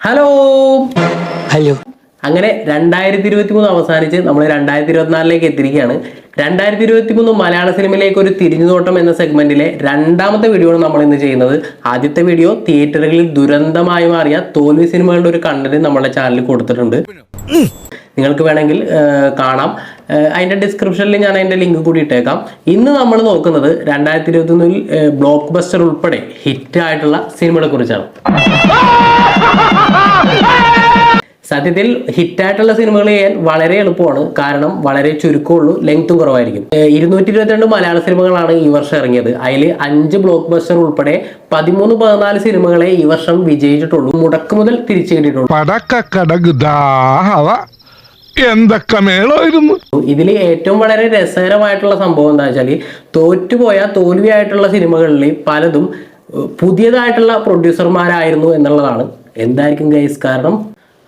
Hello hello അങ്ങനെ രണ്ടായിരത്തി ഇരുപത്തി മൂന്ന് അവസാനിച്ച് നമ്മൾ രണ്ടായിരത്തി ഇരുപത്തിനാലിലേക്ക് എത്തിയിരിക്കുകയാണ്. രണ്ടായിരത്തി ഇരുപത്തി മൂന്ന് മലയാള സിനിമയിലേക്ക് ഒരു തിരിഞ്ഞുനോട്ടം എന്ന സെഗ്മെന്റിലെ രണ്ടാമത്തെ വീഡിയോ ആണ് നമ്മൾ ഇന്ന് ചെയ്യുന്നത്. ആദ്യത്തെ വീഡിയോ തിയേറ്ററുകളിൽ ദുരന്തമായി മാറിയ തോൽവി സിനിമകളുടെ ഒരു കണ്ടന്റ് നമ്മുടെ ചാനലിൽ കൊടുത്തിട്ടുണ്ട്. നിങ്ങൾക്ക് വേണമെങ്കിൽ കാണാം. അതിന്റെ ഡിസ്ക്രിപ്ഷനിൽ ഞാൻ അതിന്റെ ലിങ്ക് കൂടി ഇട്ടേക്കാം. ഇന്ന് നമ്മൾ നോക്കുന്നത് രണ്ടായിരത്തി ഇരുപത്തൊന്നിൽ ബ്ലോക്ക് ബസ്റ്റർ ഉൾപ്പെടെ ഹിറ്റായിട്ടുള്ള സിനിമകളെ കുറിച്ചാണ്. സത്യത്തിൽ ഹിറ്റായിട്ടുള്ള സിനിമകൾ ചെയ്യാൻ വളരെ എളുപ്പമാണ്. കാരണം വളരെ ചുരുക്കമുള്ളൂ ലെങ്ത്തും കുറവായിരിക്കും. ഇരുന്നൂറ്റി ഇരുപത്തിരണ്ട് മലയാള സിനിമകളാണ് ഈ വർഷം ഇറങ്ങിയത്. അതിൽ അഞ്ച് ബ്ലോക്ക് ബസ്റ്റർ ഉൾപ്പെടെ പതിമൂന്ന് പതിനാല് സിനിമകളെ ഈ വർഷം വിജയിച്ചിട്ടുള്ളൂ. മുടക്ക് മുതൽ തിരിച്ചു കിട്ടിയിട്ടുള്ളൂ. എന്തൊക്കെ മേളമായിരുന്നു? ഇതിൽ ഏറ്റവും വളരെ രസകരമായിട്ടുള്ള സംഭവം എന്താ വെച്ചാൽ തോറ്റുപോയ തോൽവിയായിട്ടുള്ള സിനിമകളിൽ പലതും പുതിയതായിട്ടുള്ള പ്രൊഡ്യൂസർമാരായിരുന്നു എന്നുള്ളതാണ്. എന്തായിരിക്കും ഗൈസ് കാരണം?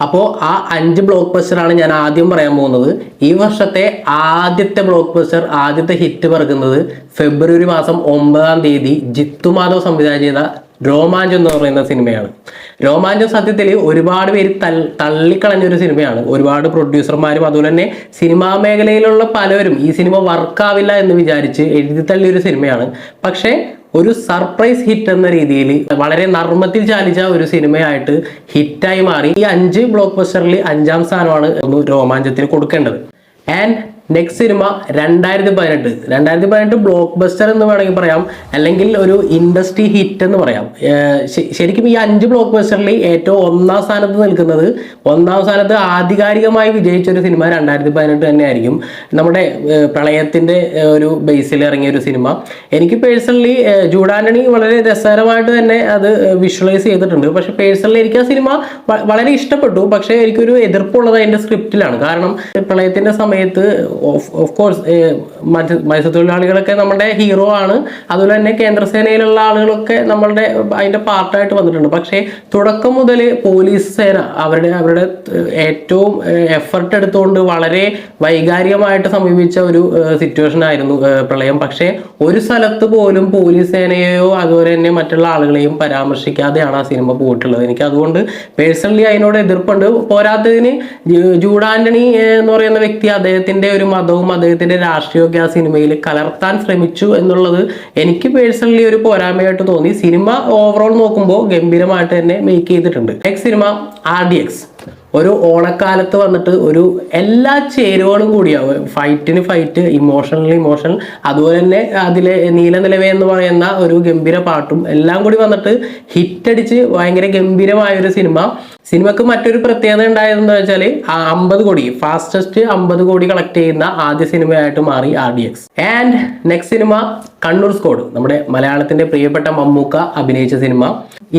അപ്പോൾ ആ അഞ്ച് ബ്ലോക്ക് ബസ്റ്ററാണ് ഞാൻ ആദ്യം പറയാൻ പോകുന്നത്. ഈ വർഷത്തെ ആദ്യത്തെ ബ്ലോക്ക് ബസ്റ്റർ ആദ്യത്തെ ഹിറ്റ് പറക്കുന്നത് ഫെബ്രുവരി മാസം ഒമ്പതാം തീയതി ജിത്തു മാധവ് സംവിധാനം ചെയ്ത രോമാഞ്ചം എന്ന് പറയുന്ന സിനിമയാണ്. രോമാഞ്ചം സത്യത്തിൽ ഒരുപാട് പേര് തള്ളിക്കളഞ്ഞ ഒരു സിനിമയാണ്. ഒരുപാട് പ്രൊഡ്യൂസർമാരും അതുപോലെ തന്നെ സിനിമാ മേഖലയിലുള്ള പലരും ഈ സിനിമ വർക്കാവില്ല എന്ന് വിചാരിച്ച് എഴുതി തള്ളിയ ഒരു സിനിമയാണ്. പക്ഷേ ഒരു സർപ്രൈസ് ഹിറ്റ് എന്ന രീതിയിൽ വളരെ നർമ്മത്തിൽ ചാലിച്ച ഒരു സിനിമയായിട്ട് ഹിറ്റായി മാറി. ഈ അഞ്ച് ബ്ലോക്ക് ബസ്റ്ററിൽ അഞ്ചാം സ്ഥാനമാണ് രോമാഞ്ചത്തിന് കൊടുക്കേണ്ടത്. ആൻഡ് നെക്സ്റ്റ് സിനിമ രണ്ടായിരത്തി പതിനെട്ട് രണ്ടായിരത്തി പതിനെട്ട് ബ്ലോക്ക് ബസ്റ്റർ എന്ന് വേണമെങ്കിൽ പറയാം. അല്ലെങ്കിൽ ഒരു ഇൻഡസ്ട്രി ഹിറ്റ് എന്ന് പറയാം. ശരിക്കും ഈ അഞ്ച് ബ്ലോക്ക് ബസ്റ്ററിൽ ഏറ്റവും ഒന്നാം സ്ഥാനത്ത് നിൽക്കുന്നത് ഒന്നാം സ്ഥാനത്ത് ആധികാരികമായി വിജയിച്ച ഒരു സിനിമ രണ്ടായിരത്തി പതിനെട്ട് തന്നെയായിരിക്കും. നമ്മുടെ പ്രളയത്തിന്റെ ഒരു ബേസിൽ ഇറങ്ങിയ ഒരു സിനിമ എനിക്ക് പേഴ്സണലി ജൂഡാന്റണി വളരെ രസകരമായിട്ട് തന്നെ അത് വിഷ്വലൈസ് ചെയ്തിട്ടുണ്ട്. പക്ഷെ പേഴ്സണലി എനിക്ക് ആ സിനിമ വളരെ ഇഷ്ടപ്പെട്ടു. പക്ഷേ എനിക്കൊരു എതിർപ്പുള്ളത് അതിന്റെ സ്ക്രിപ്റ്റിലാണ് കാരണം പ്രളയത്തിന്റെ സമയത്ത് ഓഫ് ഓഫ് കോഴ്സ് മറ്റ് മത്സ്യത്തൊഴിലാളികളൊക്കെ നമ്മുടെ ഹീറോ ആണ്. അതുപോലെ തന്നെ കേന്ദ്രസേനയിലുള്ള ആളുകളൊക്കെ നമ്മളുടെ അതിന്റെ പാർട്ടായിട്ട് വന്നിട്ടുണ്ട്. പക്ഷേ തുടക്കം മുതൽ പോലീസ് സേന അവരുടെ അവരുടെ ഏറ്റവും എഫർട്ട് എടുത്തുകൊണ്ട് വളരെ വൈകാരികമായിട്ട് സമീപിച്ച ഒരു സിറ്റുവേഷൻ ആയിരുന്നു പ്രളയം. പക്ഷേ ഒരു സ്ഥലത്ത് പോലും പോലീസ് സേനയെയോ അതുപോലെ തന്നെ മറ്റുള്ള ആളുകളെയും പരാമർശിക്കാതെയാണ് ആ സിനിമ പോയിട്ടുള്ളത്. എനിക്ക് അതുകൊണ്ട് പേഴ്സണലി അതിനോട് എതിർപ്പുണ്ട്. പോരാത്തതിന് ജൂ- ജൂഡ് ആന്റണി ഏഹ്, എന്ന് പറയുന്ന വ്യക്തി അദ്ദേഹത്തിന്റെ ഒരു മതവും അദ്ദേഹത്തിന്റെ രാഷ്ട്രീയമൊക്കെ ആ സിനിമയിൽ കലർത്താൻ ശ്രമിച്ചു എന്നുള്ളത് എനിക്ക് പേഴ്സണലി ഒരു പോരായ്മയായിട്ട് തോന്നി. സിനിമ ഓവറോൾ നോക്കുമ്പോൾ ഗംഭീരമായിട്ട് തന്നെ മേക്ക് ചെയ്തിട്ടുണ്ട്. Next cinema R D X ഒരു ഓണക്കാലത്ത് വന്നിട്ട് ഒരു എല്ലാ ചേരുവകളും കൂടിയാവും. ഫൈറ്റിന് ഫൈറ്റ് ഇമോഷണൽ ഇമോഷൻ അതുപോലെ തന്നെ അതിലെ നീലനിലവേ എന്ന് പറയുന്ന ഒരു ഗംഭീര പാട്ടും എല്ലാം കൂടി വന്നിട്ട് ഹിറ്റടിച്ച് ഭയങ്കര ഗംഭീരമായ ഒരു സിനിമ. സിനിമക്ക് മറ്റൊരു പ്രത്യേകത ഉണ്ടായതെന്ന് വെച്ചാൽ അമ്പത് കോടി ഫാസ്റ്റസ്റ്റ് അമ്പത് കോടി കളക്ട് ചെയ്യുന്ന ആദ്യ സിനിമയായിട്ട് മാറി R D X and next cinema Kannur squad നമ്മുടെ മലയാളത്തിന്റെ പ്രിയപ്പെട്ട മമ്മൂക്ക അഭിനയിച്ച സിനിമ.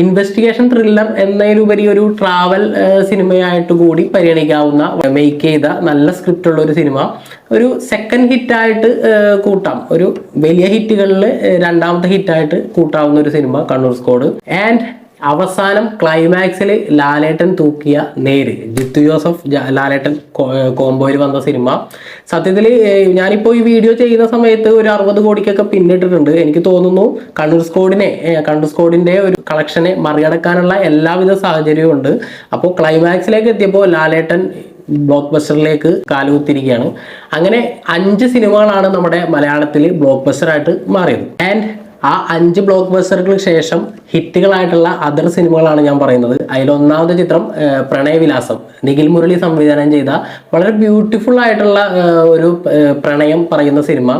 ഇൻവെസ്റ്റിഗേഷൻ ത്രില്ലർ എന്നതിലുപരി ഒരു ട്രാവൽ സിനിമയായിട്ട് കൂടി പരിഗണിക്കാവുന്ന മേക്ക് ചെയ്ത നല്ല സ്ക്രിപ്റ്റ് ഉള്ള ഒരു സിനിമ. ഒരു സെക്കൻഡ് ഹിറ്റായിട്ട് കൂട്ടാം. ഒരു വലിയ ഹിറ്റുകളിൽ രണ്ടാമത്തെ ഹിറ്റായിട്ട് കൂട്ടാവുന്ന ഒരു സിനിമ കണ്ണൂർ സ്കോഡ്. ആൻഡ് അവസാനം ക്ലൈമാക്സിൽ ലാലേട്ടൻ തൂക്കിയ നേര്. ജിത്തു ജോസഫ് ലാലേട്ടൻ കോംബോയിൽ വന്ന സിനിമ. സത്യത്തിൽ ഞാനിപ്പോൾ ഈ വീഡിയോ ചെയ്യുന്ന സമയത്ത് ഒരു അറുപത് കോടിക്കൊക്കെ പിന്നിട്ടിട്ടുണ്ട്. എനിക്ക് തോന്നുന്നു കണ്ണൂർ സ്കോഡിനെ കണ്ണൂർ സ്കോഡിന്റെ ഒരു കളക്ഷനെ മറികടക്കാനുള്ള എല്ലാവിധ സാഹചര്യവും ഉണ്ട്. അപ്പോൾ ക്ലൈമാക്സിലേക്ക് എത്തിയപ്പോൾ ലാലേട്ടൻ ബ്ലോക്ക് ബസ്റ്ററിലേക്ക് കാലുകുത്തിരിക്കുകയാണ് അങ്ങനെ അഞ്ച് സിനിമകളാണ് നമ്മുടെ മലയാളത്തിൽ ബ്ലോക്ക് ബസ്റ്ററായിട്ട് മാറിയത്. ആൻഡ് ആ അഞ്ച് ബ്ലോക്ക് ബസ്റ്ററുകൾക്ക് ശേഷം ഹിറ്റുകളായിട്ടുള്ള അതർ സിനിമകളാണ് ഞാൻ പറയുന്നത്. അതിൽ ഒന്നാമത്തെ ചിത്രം പ്രണയവിലാസം നിഖിൽ മുരളി സംവിധാനം ചെയ്ത വളരെ ബ്യൂട്ടിഫുൾ ആയിട്ടുള്ള ഒരു പ്രണയം പറയുന്ന സിനിമ.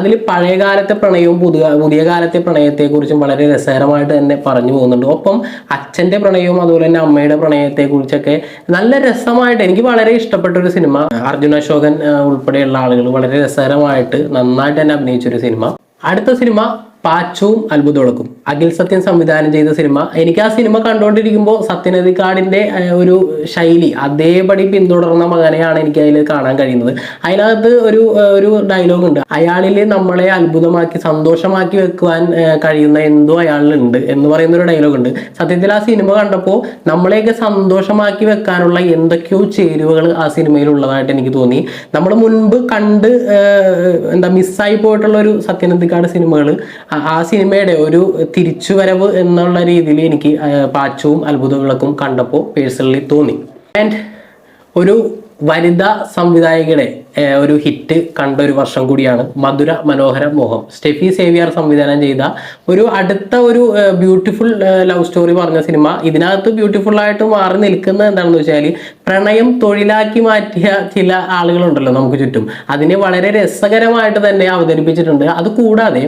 അതിൽ പഴയകാലത്തെ പ്രണയവും പുതിയ പുതിയ കാലത്തെ പ്രണയത്തെക്കുറിച്ചും വളരെ രസകരമായിട്ട് തന്നെ പറഞ്ഞു പോകുന്നുണ്ട്. ഒപ്പം അച്ഛന്റെ പ്രണയവും അതുപോലെ തന്നെ അമ്മയുടെ പ്രണയത്തെക്കുറിച്ചൊക്കെ നല്ല രസമായിട്ട് എനിക്ക് വളരെ ഇഷ്ടപ്പെട്ട ഒരു സിനിമ. അർജുന അശോകൻ ഉൾപ്പെടെയുള്ള ആളുകൾ വളരെ രസകരമായിട്ട് നന്നായിട്ട് തന്നെ അഭിനയിച്ച ഒരു സിനിമ. അടുത്ത സിനിമ പാച്ചവും അത്ഭുതമുളക്കും. അഖിൽ സത്യൻ സംവിധാനം ചെയ്ത സിനിമ. എനിക്ക് ആ സിനിമ കണ്ടുകൊണ്ടിരിക്കുമ്പോൾ സത്യനദിക്കാടിന്റെ ഒരു ശൈലി അതേപടി പിന്തുടർന്ന മകനെയാണ് എനിക്ക് അതിൽ കാണാൻ കഴിയുന്നത്. അതിനകത്ത് ഒരു ഒരു ഡയലോഗ് ഉണ്ട്. അയാളിൽ നമ്മളെ അത്ഭുതമാക്കി സന്തോഷമാക്കി വെക്കുവാൻ കഴിയുന്ന എന്തോ അയാളിലുണ്ട് എന്ന് പറയുന്ന ഒരു ഡയലോഗ് ഉണ്ട്. സത്യത്തിൽ ആ സിനിമ കണ്ടപ്പോൾ നമ്മളെയൊക്കെ സന്തോഷമാക്കി വെക്കാനുള്ള എന്തൊക്കെയോ ചേരുവകൾ ആ സിനിമയിൽ ഉള്ളതായിട്ട് എനിക്ക് തോന്നി. നമ്മൾ മുൻപ് കണ്ട് എന്താ മിസ്സായി പോയിട്ടുള്ള ഒരു സത്യനന്ദിക്കാട് സിനിമകൾ ആ- സിനിമയുടെ ഒരു തിരിച്ചുവരവ് എന്നുള്ള രീതിയിൽ എനിക്ക് പാച്ചവും അത്ഭുതവിളക്കും കണ്ടപ്പോൾ പേഴ്സണലി തോന്നി. ആൻഡ് ഒരു വനിതാ സംവിധായകയുടെ ഒരു ഹിറ്റ് കണ്ട ഒരു വർഷം കൂടിയാണ് മധുര മനോഹര മോഹം. സ്റ്റെഫി സേവിയർ സംവിധാനം ചെയ്ത ഒരു അടുത്ത ഒരു ബ്യൂട്ടിഫുൾ ലവ് സ്റ്റോറി പറഞ്ഞ സിനിമ ഇതിനകത്ത് ബ്യൂട്ടിഫുൾ ആയിട്ട് മാറി നിൽക്കുന്നത് എന്താണെന്ന് വെച്ചാൽ പ്രണയം തൊഴിലാക്കി മാറ്റിയ ചില ആളുകളുണ്ടല്ലോ നമുക്ക് ചുറ്റും. അതിനെ വളരെ രസകരമായിട്ട് തന്നെ അവതരിപ്പിച്ചിട്ടുണ്ട്. അത് കൂടാതെ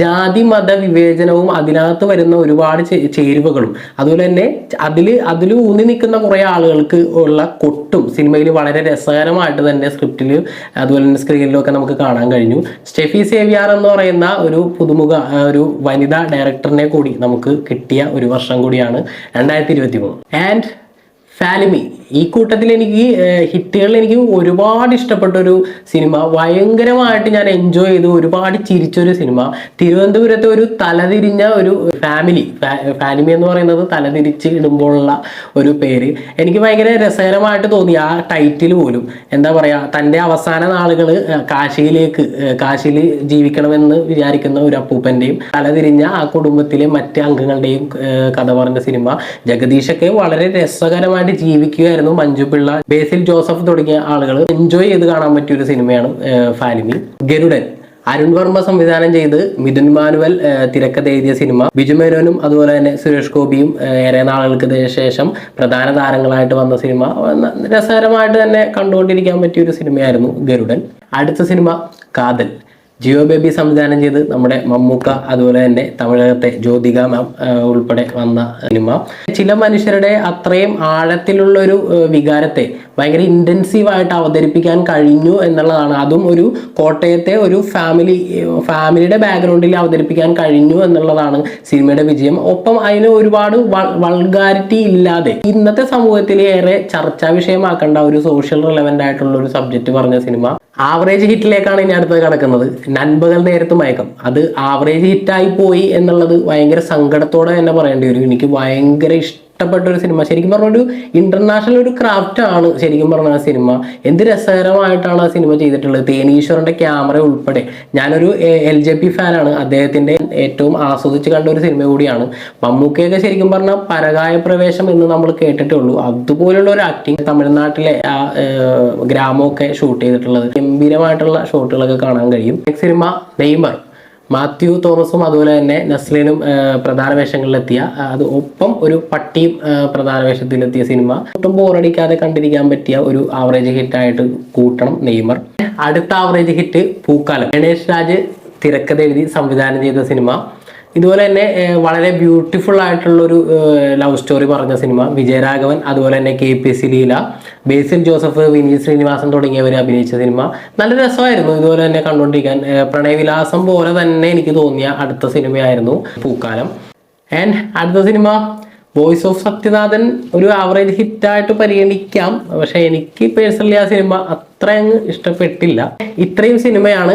ജാതി മത വിവേചനവും അതിനകത്ത് വരുന്ന ഒരുപാട് ചേരുവകളും. അതുപോലെ തന്നെ അതിൽ അതിൽ ഊന്നി നിൽക്കുന്ന കുറേ ആളുകൾക്ക് ഉള്ള കൊട്ടും സിനിമയിൽ വളരെ രസകരമായിട്ട് തന്നെ സ്ക്രിപ്റ്റിൽ അതുപോലെ തന്നെ സ്ക്രീനിലൊക്കെ നമുക്ക് കാണാൻ കഴിഞ്ഞു. സ്റ്റെഫി സേവിയാർ എന്ന് പറയുന്ന ഒരു പുതുമുഖ ഒരു വനിതാ ഡയറക്ടറിനെ കൂടി നമുക്ക് കിട്ടിയ ഒരു വർഷം കൂടിയാണ് രണ്ടായിരത്തി ഇരുപത്തി മൂന്ന് ആൻഡ് ഫാലിമി. ഈ കൂട്ടത്തിൽ എനിക്ക് ഹിറ്റുകളിൽ എനിക്ക് ഒരുപാട് ഇഷ്ടപ്പെട്ട ഒരു സിനിമ ഭയങ്കരമായിട്ട് ഞാൻ എൻജോയ് ചെയ്തു ഒരുപാട് ചിരിച്ചൊരു സിനിമ. തിരുവനന്തപുരത്തെ ഒരു തലതിരിഞ്ഞ ഒരു ഫാമിലി ഫാലിമി എന്ന് പറയുന്നത് തലതിരിച്ച് ഇടുമ്പോഴുള്ള ഒരു പേര്. എനിക്ക് ഭയങ്കര രസകരമായിട്ട് തോന്നി ആ ടൈറ്റിൽ പോലും. എന്താ പറയുക തന്റെ അവസാന നാളുകൾ കാശിയിലേക്ക് കാശിയിൽ ജീവിക്കണമെന്ന് വിചാരിക്കുന്ന ഒരു അപ്പൂപ്പന്റെയും തലതിരിഞ്ഞ ആ കുടുംബത്തിലെ മറ്റ് അംഗങ്ങളുടെയും കഥ പറഞ്ഞ സിനിമ. ജഗദീഷൊക്കെ വളരെ രസകരമായിട്ട് ജീവിക്കുകയായിരുന്നു മഞ്ജു പിള്ള. ബേസിൽ ജോസഫ് തുടങ്ങിയ ആളുകൾ എൻജോയ് ചെയ്ത് കാണാൻ പറ്റിയ ഒരു സിനിമയാണ് ഫാലിമി. ഗരുഡൻ. അരുൺ വർമ്മ സംവിധാനം ചെയ്ത് മിഥുൻ മാനുവൽ തിരക്കഥ എഴുതിയ സിനിമ. ബിജു മേനോനും അതുപോലെ തന്നെ സുരേഷ് ഗോപിയും ഏറെ നാളുകൾക്ക് ശേഷം പ്രധാന താരങ്ങളായിട്ട് വന്ന സിനിമ. രസകരമായിട്ട് തന്നെ കണ്ടുകൊണ്ടിരിക്കാൻ പറ്റിയ ഒരു സിനിമയായിരുന്നു ഗരുഡൻ. അടുത്ത സിനിമ കാതൽ. ജിയോ ബേബി സംവിധാനം ചെയ്ത് നമ്മുടെ മമ്മൂക്ക അതുപോലെ തന്നെ തമിഴകത്തെ ജ്യോതിക മാം ഉൾപ്പെടെ വന്ന സിനിമ. ചില മനുഷ്യരുടെ അത്രയും ആഴത്തിലുള്ള ഒരു വികാരത്തെ ഭയങ്കര ഇന്റൻസീവായിട്ട് അവതരിപ്പിക്കാൻ കഴിഞ്ഞു എന്നുള്ളതാണ്. അതും ഒരു കോട്ടയത്തെ ഒരു ഫാമിലി ഫാമിലിയുടെ ബാക്ക്ഗ്രൗണ്ടിൽ അവതരിപ്പിക്കാൻ കഴിഞ്ഞു എന്നുള്ളതാണ് സിനിമയുടെ വിജയം. ഒപ്പം അതിന് ഒരുപാട് വൾഗാരിറ്റി ഇല്ലാതെ ഇന്നത്തെ സമൂഹത്തിൽ ഏറെ ചർച്ചാ വിഷയമാക്കേണ്ട ഒരു സോഷ്യൽ റിലവന്റ് ആയിട്ടുള്ള ഒരു സബ്ജക്റ്റ് പറഞ്ഞ സിനിമ. ആവറേജ് ഹിറ്റിലേക്കാണ് ഇനി അടുത്തത് കിടക്കുന്നത്. നൻപകൽ നേരത്ത് മയക്കം. അത് ആവറേജ് ഹിറ്റായി പോയി എന്നുള്ളത് ഭയങ്കര സങ്കടത്തോടെ തന്നെ പറയേണ്ടി വരും. എനിക്ക് ഭയങ്കര ഇഷ്ടപ്പെട്ട ഒരു സിനിമ ശരിക്കും പറഞ്ഞ ഒരു ഇന്റർനാഷണൽ ഒരു ക്രാഫ്റ്റ് ആണ് ശരിക്കും പറഞ്ഞ ആ സിനിമ എന്ത് രസകരമായിട്ടാണ് ആ സിനിമ ചെയ്തിട്ടുള്ളത്? തേനീശ്വറിന്റെ ക്യാമറ ഉൾപ്പെടെ. ഞാനൊരു എൽ ജെ പി ഫാനാണ് അദ്ദേഹത്തിന്റെ ഏറ്റവും ആസ്വദിച്ച് കണ്ട ഒരു സിനിമ കൂടിയാണ്. മമ്മൂക്കയൊക്കെ ശരിക്കും പറഞ്ഞ പരകായ പ്രവേശം എന്ന് നമ്മൾ കേട്ടിട്ടേ ഉള്ളൂ അതുപോലുള്ള ഒരു ആക്ടിങ് തമിഴ്നാട്ടിലെ ആ ഗ്രാമമൊക്കെ ഷൂട്ട് ചെയ്തിട്ടുള്ളത്. ഗംഭീരമായിട്ടുള്ള ഷോട്ടുകളൊക്കെ കാണാൻ കഴിയും. Cinema Neymar. മാത്യു തോമസും അതുപോലെ തന്നെ നസ്ലിനും പ്രധാന വേഷങ്ങളിലെത്തിയ അത് ഒപ്പം ഒരു പട്ടിയും പ്രധാന വേഷത്തിലെത്തിയ സിനിമ. ഒട്ടും ബോറടിക്കാതെ കണ്ടിരിക്കാൻ പറ്റിയ ഒരു ആവറേജ് ഹിറ്റായിട്ട് കൂട്ടണം നെയ്മർ. അടുത്ത ആവറേജ് ഹിറ്റ് പൂക്കാലം. ഗണേഷ് രാജ് തിരക്കഥ എഴുതി സംവിധാനം ചെയ്ത സിനിമ. ഇതുപോലെ തന്നെ വളരെ ബ്യൂട്ടിഫുൾ ആയിട്ടുള്ള ഒരു ലവ് സ്റ്റോറി പറഞ്ഞ സിനിമ വിജയരാഘവൻ അതുപോലെ തന്നെ K P C Leela Basil Joseph Vineeth Sreenivasan തുടങ്ങിയവർ അഭിനയിച്ച സിനിമ നല്ല രസമായിരുന്നു ഇതുപോലെ തന്നെ കണ്ടുകൊണ്ടിരിക്കാൻ പ്രണയവിലാസം പോലെ തന്നെ എനിക്ക് തോന്നിയ അടുത്ത സിനിമയായിരുന്നു പൂക്കാലം. ആൻഡ് അടുത്ത സിനിമ വോയിസ് ഓഫ് സത്യനാഥൻ ഒരു ആവറേജ് ഹിറ്റായിട്ട് പരിഗണിക്കാം. പക്ഷെ എനിക്ക് പേഴ്സണലി ആ സിനിമ അത്ര അങ്ങ് ഇഷ്ടപ്പെട്ടില്ല. ഇത്രയും സിനിമയാണ്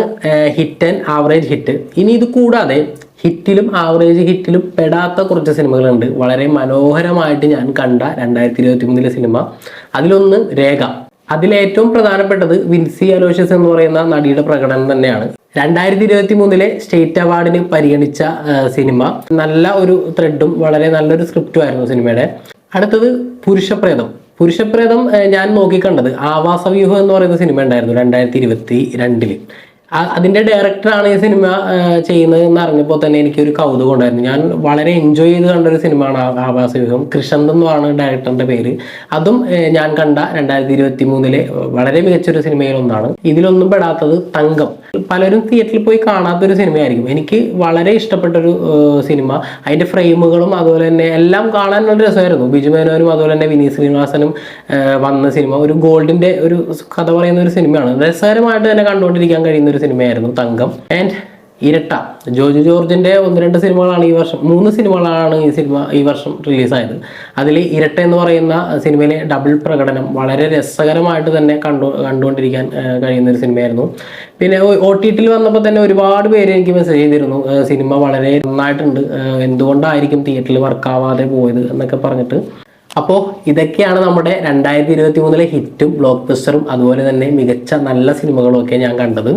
ഹിറ്റ് ആൻഡ് ആവറേജ് ഹിറ്റ് ഇനി ഇത് കൂടാതെ ഹിറ്റിലും ആവറേജ് ഹിറ്റിലും പെടാത്ത കുറച്ച് സിനിമകളുണ്ട്. വളരെ മനോഹരമായിട്ട് ഞാൻ കണ്ട രണ്ടായിരത്തി ഇരുപത്തി മൂന്നിലെ സിനിമ. അതിലൊന്ന് രേഖ. അതിലേറ്റവും പ്രധാനപ്പെട്ടത് വിൻസി അലോഷ്യസ് എന്ന് പറയുന്ന നടിയുടെ പ്രകടനം തന്നെയാണ്. രണ്ടായിരത്തി ഇരുപത്തി മൂന്നിലെ സ്റ്റേറ്റ് അവാർഡിന് പരിഗണിച്ച സിനിമ. നല്ല ഒരു ത്രെഡും വളരെ നല്ലൊരു സ്ക്രിപ്റ്റും ആയിരുന്നു സിനിമയുടെ. അടുത്തത് പുരുഷപ്രേതം. പുരുഷപ്രേതം ഞാൻ നോക്കിക്കണ്ടത്. ആവാസവ്യൂഹം എന്ന് പറയുന്ന സിനിമ ഉണ്ടായിരുന്നു രണ്ടായിരത്തി ഇരുപത്തി രണ്ടിൽ അതിന്റെ ഡയറക്ടറാണ് ഈ സിനിമ ചെയ്യുന്നത് എന്ന് അറിഞ്ഞപ്പോൾ തന്നെ എനിക്കൊരു കൗതുകം ഉണ്ടായിരുന്നു. ഞാൻ വളരെ എൻജോയ് ചെയ്ത് കണ്ട ഒരു സിനിമയാണ് ആവാസ ആവാസവ്യൂഹം. കൃഷന്ത് എന്നാണ് ഡയറക്ടറിന്റെ പേര്. അതും ഞാൻ കണ്ട രണ്ടായിരത്തി ഇരുപത്തി മൂന്നിലെ വളരെ മികച്ചൊരു സിനിമയിൽ ഒന്നാണ്. ഇതിലൊന്നും പെടാത്തത് തങ്കം. പലരും തിയേറ്ററിൽ പോയി കാണാത്തൊരു സിനിമയായിരിക്കും എനിക്ക് വളരെ ഇഷ്ടപ്പെട്ടൊരു സിനിമ അതിന്റെ ഫ്രെയിമുകളും അതുപോലെ തന്നെ എല്ലാം കാണാൻ നല്ല രസമായിരുന്നു. ബിജു മേനോനും അതുപോലെ തന്നെ വിനീത് ശ്രീനിവാസനും വന്ന സിനിമ ഒരു ഗോൾഡിന്റെ ഒരു കഥ പറയുന്ന ഒരു സിനിമയാണ് രസകരമായിട്ട് തന്നെ കണ്ടുകൊണ്ടിരിക്കാൻ കഴിയുന്ന ഒരു സിനിമയായിരുന്നു തങ്കം. ആൻഡ് ഇരട്ട. ജോജു ജോർജിന്റെ ഒന്ന് രണ്ട് സിനിമകളാണ് ഈ വർഷം മൂന്ന് സിനിമകളാണ് ഈ സിനിമ ഈ വർഷം റിലീസായത്. അതിൽ ഇരട്ട എന്ന് പറയുന്ന സിനിമയിലെ ഡബിൾ പ്രകടനം വളരെ രസകരമായിട്ട് തന്നെ കണ്ടു കണ്ടുകൊണ്ടിരിക്കാൻ കഴിയുന്ന ഒരു സിനിമയായിരുന്നു. പിന്നെ ഒ ടി ടിയിൽ വന്നപ്പോൾ തന്നെ ഒരുപാട് പേര് എനിക്ക് മെസ്സേജ് ചെയ്തിരുന്നു. സിനിമ വളരെ നന്നായിട്ടുണ്ട്. എന്തുകൊണ്ടായിരിക്കും തിയേറ്ററിൽ വർക്കാവാതെ പോയത് എന്നൊക്കെ പറഞ്ഞിട്ട്. അപ്പോൾ ഇതൊക്കെയാണ് നമ്മുടെ രണ്ടായിരത്തി ഇരുപത്തി മൂന്നിലെ ഹിറ്റും ബ്ലോക്ക് ബസ്റ്ററും അതുപോലെ തന്നെ മികച്ച നല്ല സിനിമകളും ഒക്കെ ഞാൻ കണ്ടത്.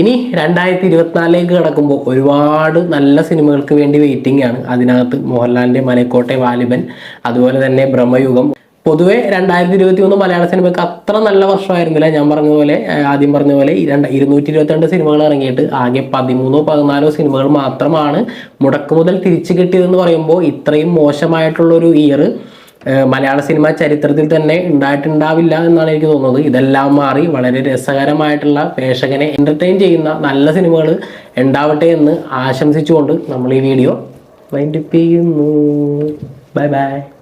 ഇനി രണ്ടായിരത്തി ഇരുപത്തിനാലിലേക്ക് കടക്കുമ്പോൾ ഒരുപാട് നല്ല സിനിമകൾക്ക് വേണ്ടി വെയിറ്റിംഗ് ആണ്. അതിനകത്ത് മോഹൻലാലിന്റെ മലക്കോട്ടെ വാലിബൻ അതുപോലെ തന്നെ ബ്രഹ്മയുഗം. പൊതുവേ രണ്ടായിരത്തി ഇരുപത്തി മൂന്ന് മലയാള സിനിമയ്ക്ക് അത്ര നല്ല വർഷമായിരുന്നില്ല. ഞാൻ പറഞ്ഞതുപോലെ പോലെ ആദ്യം പറഞ്ഞ പോലെ രണ്ട് ഇരുന്നൂറ്റി ഇരുപത്തിരണ്ട് സിനിമകൾ ഇറങ്ങിയിട്ട് ആകെ പതിമൂന്നോ പതിനാലോ സിനിമകൾ മാത്രമാണ് മുടക്ക് മുതൽ തിരിച്ചു കിട്ടിയതെന്ന് പറയുമ്പോൾ ഇത്രയും മോശമായിട്ടുള്ളൊരു ഇയർ മലയാള സിനിമ ചരിത്രത്തിൽ തന്നെ ഉണ്ടായിട്ടുണ്ടാവില്ല എന്നാണ് എനിക്ക് തോന്നുന്നത്. ഇതെല്ലാം മാറി വളരെ രസകരമായിട്ടുള്ള പ്രേക്ഷകനെ എന്റർടൈൻ ചെയ്യുന്ന നല്ല സിനിമകൾ ഉണ്ടാവട്ടെ എന്ന് ആശംസിച്ചുകൊണ്ട് നമ്മൾ ഈ വീഡിയോ വൈൻഡപ്പ് ചെയ്യുന്നു. Bye bye.